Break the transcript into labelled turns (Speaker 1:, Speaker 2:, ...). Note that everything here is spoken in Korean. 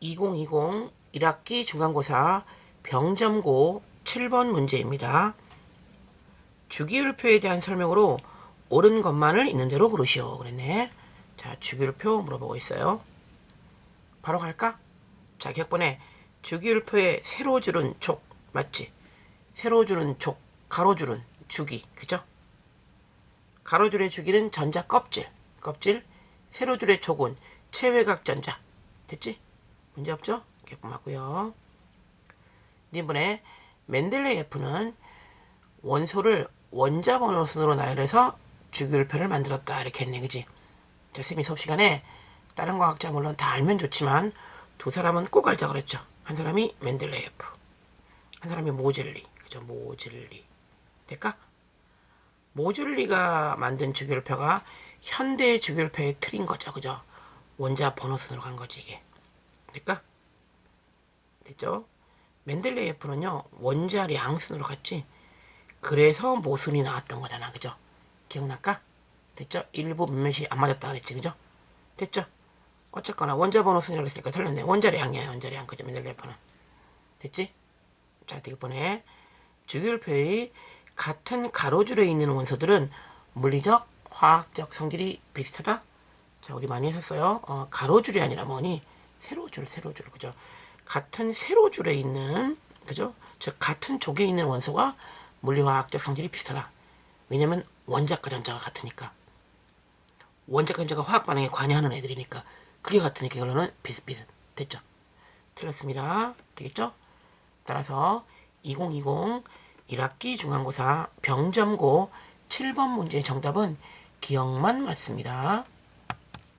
Speaker 1: 2020 1학기 중간고사 병점고 7번 문제입니다. 주기율표에 대한 설명으로 옳은 것만을 있는 대로 고르시오. 그랬네. 자, 주기율표 물어보고 있어요. 바로 갈까? 자, 격번에 주기율표에 세로 줄은 족, 맞지? 세로 줄은 족, 가로 줄은 주기, 그죠? 가로 줄의 주기는 전자 껍질, 껍질, 세로 줄의 족은 체외각 전자. 됐지? 문제 없죠? 격분 맞고요. 이번에 맨델레예프는 원소를 원자 번호 순으로 나열해서 주기율표를 만들었다. 이렇게 했네 그지? 자 쌤이 수업 시간에 다른 과학자 물론 다 알면 좋지만 두 사람은 꼭 알자 그랬죠. 한 사람이 맨델레예프 한 사람이 모젤리. 그죠? 모젤리. 될까? 모젤리가 만든 주기율표가 현대 주기율표의 틀인 거죠. 그죠? 원자 번호 순으로 간 거지 이게 될까? 됐죠? 맨델레예프는요 원자 양순으로 갔지? 그래서 모순이 나왔던 거잖아 그죠? 기억날까? 됐죠? 일부 몇몇이 안 맞았다 그랬지 그죠? 됐죠? 어쨌거나 원자 번호 순이라고 했으니까 틀렸네. 원자량이야 원자량 그죠 맨델레예프는 됐지? 자 이번에 주기율표의 같은 가로줄에 있는 원소들은 물리적 화학적 성질이 비슷하다? 자 우리 많이 했었어요. 어, 가로줄이 아니라 뭐니 세로 줄 세로 줄 그죠 같은 세로 줄에 있는 그죠? 즉 같은 족에 있는 원소가 물리화학적 성질이 비슷하다. 왜냐면 원자과 전자가 같으니까. 원자과 전자가 화학 반응에 관여하는 애들이니까 그게 같으니까 이걸로는 비슷비슷 됐죠? 틀렸습니다. 되겠죠? 따라서 2020 1학기 중간고사 병점고 7번 문제의 정답은 기억만 맞습니다.